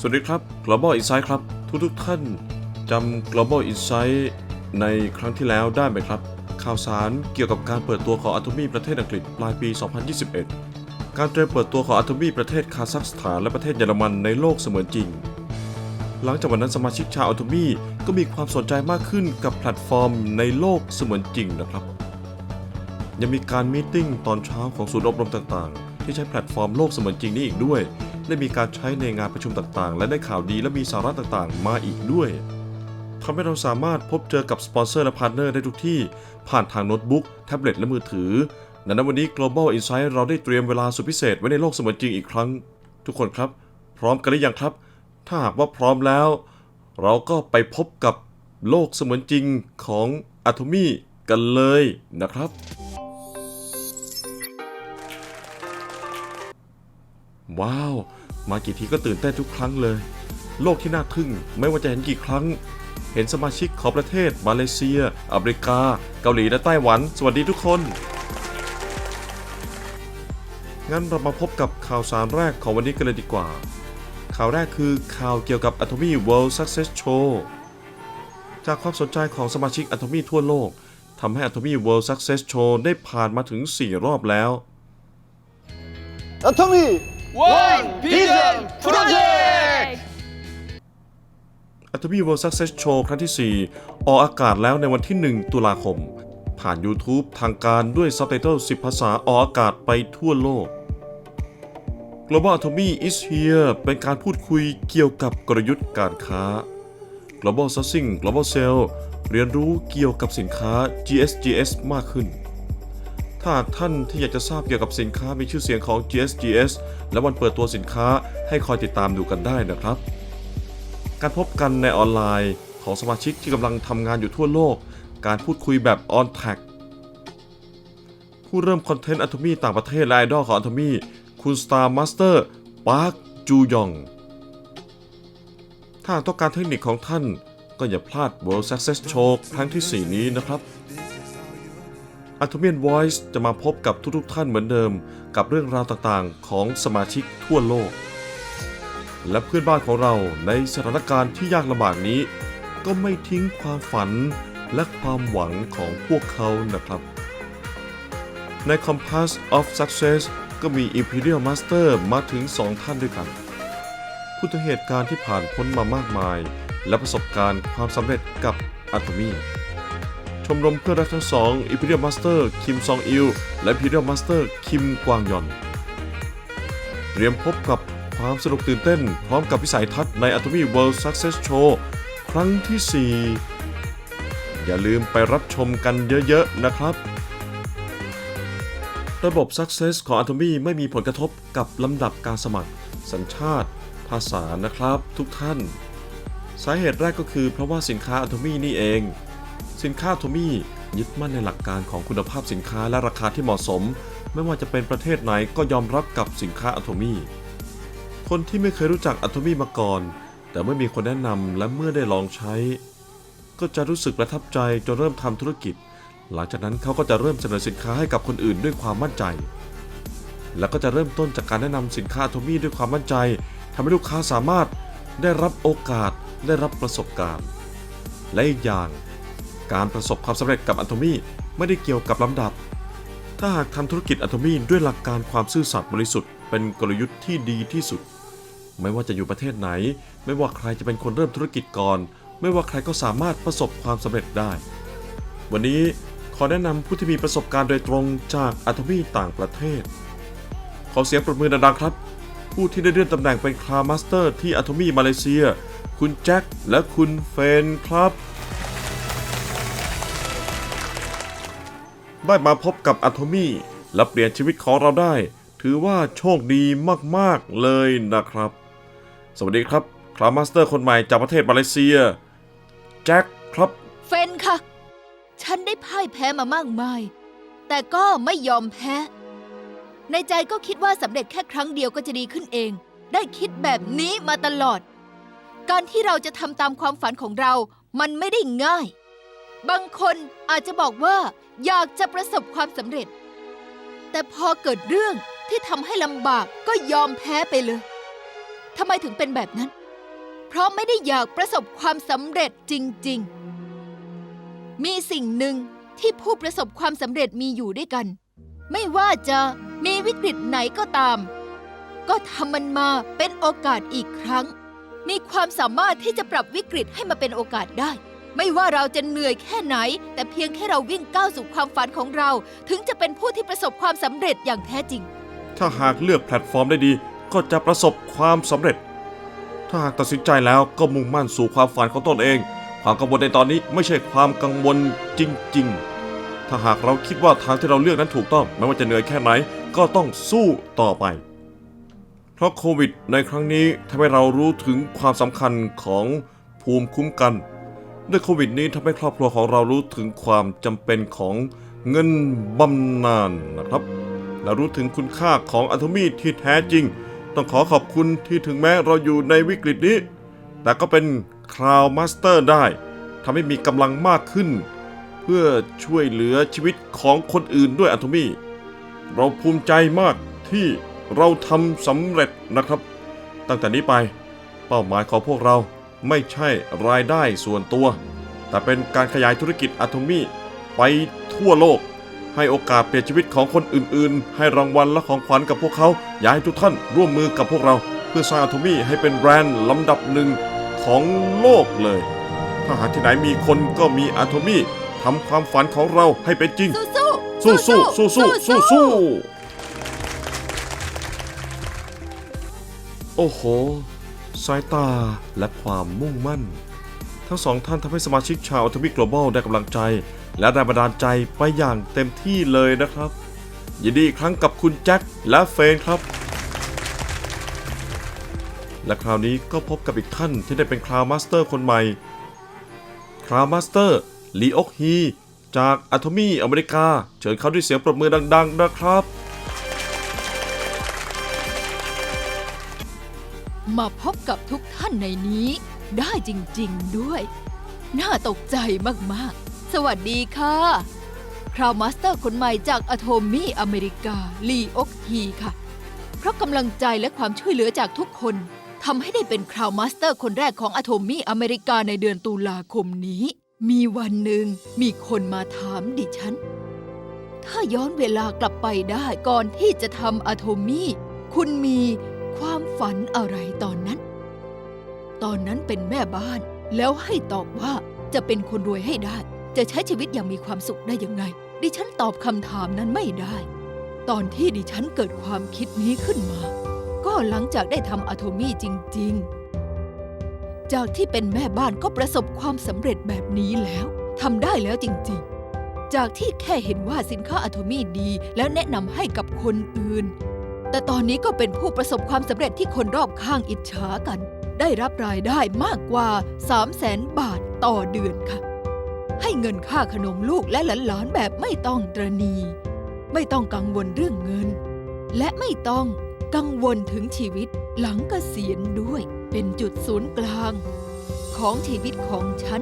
สวัสดีครับ Global Insight ครับ ทุกๆท่านจำ Global Insight ในครั้งที่แล้วได้ไหมครับ ข่าวสารเกี่ยวกับการเปิดตัวของ Atomy ประเทศอังกฤษปลายปี 2021 การเตรียมเปิดตัวของ Atomy ประเทศคาซัคสถานและประเทศเยอรมันในโลกเสมือนจริง หลังจากวันนั้นสมาชิกชาว Atomy ก็มีความสนใจมากขึ้นกับแพลตฟอร์มในโลกเสมือนจริงนะครับ ยังมีการมีติ้งตอนเช้าของศูนย์อบรมต่างๆ ที่ใช้แพลตฟอร์มโลกเสมือนจริงนี้อีกด้วย ได้มีการใช้ในงานประชุมต่างๆ และได้ข่าวดีและมีสาระต่างๆ มาอีกด้วยทำให้เราสามารถพบเจอกับสปอนเซอร์และพาร์ทเนอร์ได้ทุกที่ ผ่านทางโน้ตบุ๊กแท็บเล็ตและมือถือดังนั้นวันนี้ Global Insight เราได้เตรียมเวลาสุดพิเศษไว้ในโลกเสมือนจริงอีกครั้ง ทุกคนครับ พร้อมกันหรือยังครับ ถ้าหากว่าพร้อมแล้ว เราก็ไปพบกับโลกเสมือนจริงของ Atomy กันเลยนะครับ ว้าว มากี่ทีก็ตื่นเต้นทุกครั้งเลย โลกที่น่าทึ่งไม่ว่าจะเห็นกี่ครั้ง เห็นสมาชิกของประเทศ มาเลเซีย อเมริกา เกาหลีและไต้หวัน สวัสดีทุกคน งั้นเรามาพบกับข่าวสารแรกของวันนี้กันเลยดีกว่า ข่าวแรกคือข่าวเกี่ยวกับ Atomy World Success Show จากความสนใจของสมาชิก Atomy ทั่วโลกทำให้ Atomy World Success Show ได้ผ่านมาถึง 4 รอบแล้ว Atomy 어토미 One Vision Project! Atomy World Success Show ครั้งที่ 4 ออกอากาศแล้วในวันที่ 1 ตุลาคม ผ่าน YouTube ทางการด้วยซับไตเติล10 ภาษาออกอากาศไปทั่วโลก Global Atomy is here เป็นการพูดคุยเกี่ยวกับกลยุทธ์การค้า Global Sourcing Global Sale เรียนรู้เกี่ยวกับสินค้า GSGS มากขึ้น ถ้าท่านที่อยากจะทราบเกี่ยวกับสินค้ามีชื่อเสียงของ GSGS และวันเปิดตัวสินค้าให้คอยติดตามดูกันได้นะครับ การพบกันในออนไลน์ของสมาชิกที่กำลังทำงานอยู่ทั่วโลก การพูดคุยแบบ on track ผู้เริ่มคอนเทนต์อัตมีต่างประเทศและไอดอลของอัตมีคุณ Star Master ปาร์คจูยอง ถ้าต้องการเทคนิคของท่านก็อย่าพลาด World Success Show ครั้งที่ 4 นี้นะครับ a t o m i a n Voice จะมาพบกับทุกๆท่านเหมือนเดิม กับเรื่องราวต่างๆ ของสมาชิกทั่วโลก และเพื่อนบ้านของเราในสถานการณ์ที่ยากลำบากนี้ ก็ไม่ทิ้งความฝันและความหวังของพวกเขานะครับ ใน Compass of Success ก็มี Imperial Master มาถึง 2 ท่านด้วยกันผู้ถึงเหตุการณ์ที่ผ่านพ้นมามากมาย และประสบการณ์ความสำเร็จกับ Atomy ชมรมเพื่อนรักทั้งสอง Imperial Master คิมซองอิลและ Imperial Master คิมกวางยอนเตรียมพบกับความสนุกตื่นเต้น พร้อมกับวิสัยทัศน์ใน Atomy World Success Show ครั้งที่ 4 อย่าลืมไปรับชมกันเยอะ ๆ นะครับ ระบบ Success ของ Atomy ไม่มีผลกระทบกับลำดับการสมัคร สัญชาติ ภาษานะครับทุกท่าน สาเหตุแรกก็คือเพราะว่าสินค้า Atomy นี่เอง สินค้า Atomy ยึดมั่นในหลักการของคุณภาพสินค้าและราคาที่เหมาะสม ไม่ว่าจะเป็นประเทศไหนก็ยอมรับกับสินค้า Atomy คนที่ไม่เคยรู้จัก Atomy มาก่อน แต่เมื่อมีคนแนะนำและเมื่อได้ลองใช้ ก็จะรู้สึกประทับใจจนเริ่มทำธุรกิจ หลังจากนั้นเขาก็จะเริ่มเสนอสินค้าให้กับคนอื่นด้วยความมั่นใจ แล้วก็จะเริ่มต้นจากการแนะนำสินค้า Atomy ด้วยความมั่นใจทำให้ลูกค้าสามารถได้รับโอกาสได้รับประสบการณ์ และอีกอย่าง การประสบความสำเร็จกับ Atomy ไม่ได้เกี่ยวกับลำดับ ถ้าหากทำธุรกิจ Atomy ด้วยหลักการความซื่อสัตย์บริสุทธิ์เป็นกลยุทธ์ที่ดีที่สุด ไม่ว่าจะอยู่ประเทศไหน ไม่ว่าใครจะเป็นคนเริ่มธุรกิจก่อน ไม่ว่าใครก็สามารถประสบความสำเร็จได้ วันนี้ขอแนะนำผู้ที่มีประสบการณ์โดยตรงจาก Atomy ต่างประเทศ ขอเสียงปรบมือดังๆครับ ผู้ที่ได้เลื่อนตำแหน่งเป็นคลามาสเตอร์ที่ Atomy มาเลเซีย คุณแจ็คและคุณเฟนครับ ได้มาพบกับ Atomy และเปลี่ยนชีวิตของเราได้ ถือว่าโชคดีมากๆเลยนะครับ สวัสดีครับคลามาสเตอร์คนใหม่จากประเทศมาเลเซีย แจ็คครับ เฟนค่ะ ฉันได้พ่ายแพ้มามากมาย แต่ก็ไม่ยอมแพ้ ในใจก็คิดว่าสำเร็จแค่ครั้งเดียวก็จะดีขึ้นเอง ได้คิดแบบนี้มาตลอด การที่เราจะทำตามความฝันของเรา มันไม่ได้ง่าย บางคนอาจจะบอกว่าอยากจะประสบความสำเร็จ แต่พอเกิดเรื่องที่ทำให้ลำบากก็ยอมแพ้ไปเลยทำไมถึงเป็นแบบนั้น เพราะไม่ได้อยากประสบความสำเร็จจริง ๆ มีสิ่งหนึ่งที่ผู้ประสบความสำเร็จมีอยู่ด้วยกัน ไม่ว่าจะมีวิกฤตไหนก็ตาม ก็ทำมันมาเป็นโอกาสอีกครั้ง มีความสามารถที่จะปรับวิกฤตให้มาเป็นโอกาสได้ ไม่ว่าเราจะเหนื่อยแค่ไหน แต่เพียงแค่เราวิ่งก้าวสู่ความฝันของเรา ถึงจะเป็นผู้ที่ประสบความสำเร็จอย่างแท้จริง ถ้าหากเลือกแพลตฟอร์มได้ดี ก็จะประสบความสำเร็จ ถ้าหากตัดสินใจแล้วก็มุ่งมั่นสู่ความฝันของตนเอง ความกังวลในตอนนี้ไม่ใช่ความกังวลจริง ๆ ถ้าหากเราคิดว่าทางที่เราเลือกนั้นถูกต้อง ไม่ว่าจะเหนื่อยแค่ไหนก็ต้องสู้ต่อไป เพราะโควิดในครั้งนี้ทำให้เรารู้ถึงความสำคัญของภูมิคุ้มกัน ด้วยโควิดนี้ทำให้ครอบครัวของเรารู้ถึงความจำเป็นของเงินบำนาญนะครับ และรู้ถึงคุณค่าของอะโทมีที่แท้จริง ต้องขอขอบคุณที่ถึงแม้เราอยู่ในวิกฤตนี้ แต่ก็เป็นคราวมาสเตอร์ได้ทำให้มีกำลังมากขึ้น เพื่อช่วยเหลือชีวิตของคนอื่นด้วยอะโทมีเราภูมิใจมากที่เราทำสำเร็จนะครับ ตั้งแต่นี้ไปเป้าหมายของพวกเรา ไม่ใช่รายได้ส่วนตัว แต่เป็นการขยายธุรกิจอะโทมีไปทั่วโลก ให้โอกาสเปลี่ยนชีวิตของคนอื่นๆ ให้รางวัลและของขวัญกับพวกเขาอยากให้ทุกท่านร่วมมือกับพวกเรา เพื่อสร้างอะโทมี่ให้เป็นแบรนด์ลำดับหนึ่งของโลกเลย ถ้าหากที่ไหนมีคนก็มีอะโทมี่ทำความฝันของเราให้เป็นจริง สู้สู้สู้สู้สู้สู้สู้สู้โอ้โห สายตาและความมุ่งมั่น ทั้งสองท่านทำให้สมาชิกชาวอัตมิก Global ได้กำลังใจ และแรงบันดาลใจไปอย่างเต็มที่เลยนะครับ ยินดีอีกครั้งกับคุณแจ็คและเฟนครับ และคราวนี้ก็พบกับอีกท่านที่ได้เป็นคราวมาสเตอร์คนใหม่ คราวมาสเตอร์ลีออกฮีจากอะโทมี่อเมริกา เชิญเขาด้วยเสียงปรบมือดัง ๆ นะครับ มาพบกับทุกท่านในนี้ได้จริงๆด้วย น่าตกใจมากๆ สวัสดีค่ะคราวมาสเตอร์คนใหม่จากอะโทมี่อเมริกา ลีออกฮีค่ะ เพราะกำลังใจและความช่วยเหลือจากทุกคนทำให้ได้เป็นคราวมาสเตอร์คนแรกของอะโทมี่อเมริกาในเดือนตุลาคมนี้ มีวันหนึ่งมีคนมาถามดิฉัน ถ้าย้อนเวลากลับไปได้ก่อนที่จะทำอะโทมี่คุณมี ความฝันอะไรตอนนั้น ตอนนั้นเป็นแม่บ้าน แล้วให้ตอบว่าจะเป็นคนรวยให้ได้ จะใช้ชีวิตอย่างมีความสุขได้ยังไงดิฉันตอบคำถามนั้นไม่ได้ ตอนที่ดิฉันเกิดความคิดนี้ขึ้นมา ก็หลังจากได้ทำอะโทมี่จริง ๆ จากที่เป็นแม่บ้านก็ประสบความสำเร็จแบบนี้แล้วทำได้แล้วจริง ๆ จากที่แค่เห็นว่าสินค้าอะโทมี่ดี แล้วแนะนำให้กับคนอื่น แต่ตอนนี้ก็เป็นผู้ประสบความสำเร็จที่คนรอบข้างอิจฉากัน ได้รับรายได้มากกว่า 3 0 0แสนบาทต่อเดือนค่ะ ให้เงินค่าขนมลูกและหลานๆแบบไม่ต้องตรณี ไม่ต้องกังวลเรื่องเงิน และไม่ต้องกังวลถึงชีวิตหลังเกษียณด้วย เป็นจุดศูนย์กลาง ของชีวิตของฉัน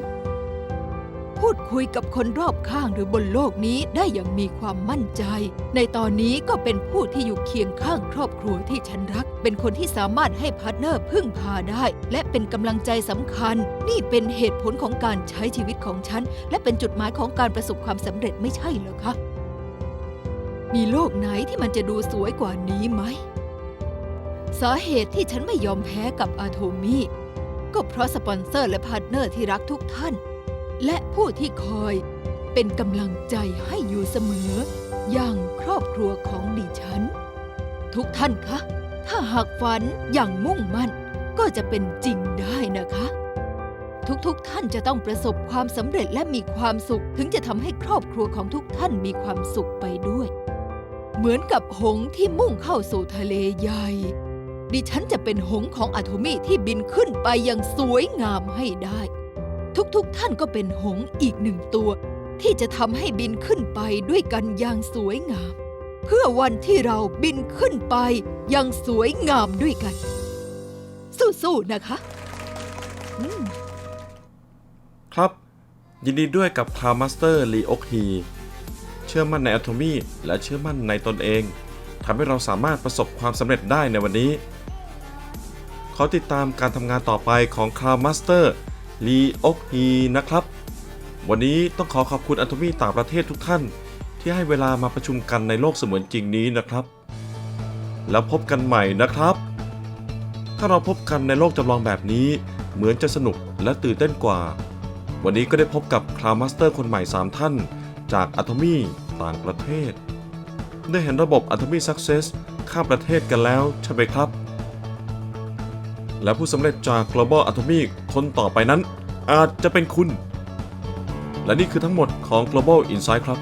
พูดคุยกับคนรอบข้างหรือบนโลกนี้ได้อย่างมีความมั่นใจ ในตอนนี้ก็เป็นผู้ที่อยู่เคียงข้างครอบครัวที่ฉันรัก เป็นคนที่สามารถให้พาร์ทเนอร์พึ่งพาได้ และเป็นกำลังใจสำคัญ นี่เป็นเหตุผลของการใช้ชีวิตของฉัน และเป็นจุดหมายของการประสบความสำเร็จไม่ใช่เหรอคะ มีโลกไหนที่มันจะดูสวยกว่านี้ไหม สาเหตุที่ฉันไม่ยอมแพ้กับอาโทมี่ก็เพราะสปอนเซอร์และพาร์ทเนอร์ที่รักทุกท่าน และผู้ที่คอยเป็นกำลังใจให้อยู่เสมอ อย่างครอบครัวของดิฉัน ทุกท่านคะ ถ้าหากฝันอย่างมุ่งมั่นก็จะเป็นจริงได้นะคะ ทุกๆทท่านจะต้องประสบความสำเร็จและมีความสุข ถึงจะทำให้ครอบครัวของทุกท่านมีความสุขไปด้วย เหมือนกับหงส์ที่มุ่งเข้าสู่ทะเลใหญ่ดิฉันจะเป็นหงส์ของอะโทมีที่บินขึ้นไปอย่างสวยงามให้ได้ ทุกๆทท่านก็เป็นหงส์อีกหนึ่งตัว ที่จะทำให้บินขึ้นไปด้วยกันอย่างสวยงาม เพื่อวันที่เราบินขึ้นไปอย่างสวยงามด้วยกัน สู้ๆนะคะอืม ครับ ยินดีด้วยกับคราวมาสเตอร์ลีออกฮีเชื่อมั่นในอะโทมีและเชื่อมั่นในตนเองทำให้เราสามารถประสบความสำเร็จได้ในวันนี้ ขอติดตามการทำงานต่อไปของคราวมาสเตอร์ ลีอกฮีนะครับ วันนี้ต้องขอขอบคุณอัตมีต่างประเทศทุกท่าน ที่ให้เวลามาประชุมกันในโลกเสมือนจริงนี้นะครับ แล้วพบกันใหม่นะครับ ถ้าเราพบกันในโลกจำลองแบบนี้เหมือนจะสนุกและตื่นเต้นกว่า วันนี้ก็ได้พบกับคลาวมาสเตอร์คนใหม่ 3 ท่าน จากอะ t อมี่ต่างประเทศ ได้เห็นระบบ a t o m y Success ข้ามประเทศกันแล้วใช่ไหมครับ และผู้สำเร็จจาก Global Atomy คนต่อไปนั้น อาจจะเป็นคุณ และนี่คือทั้งหมดของ Global Insight ครับ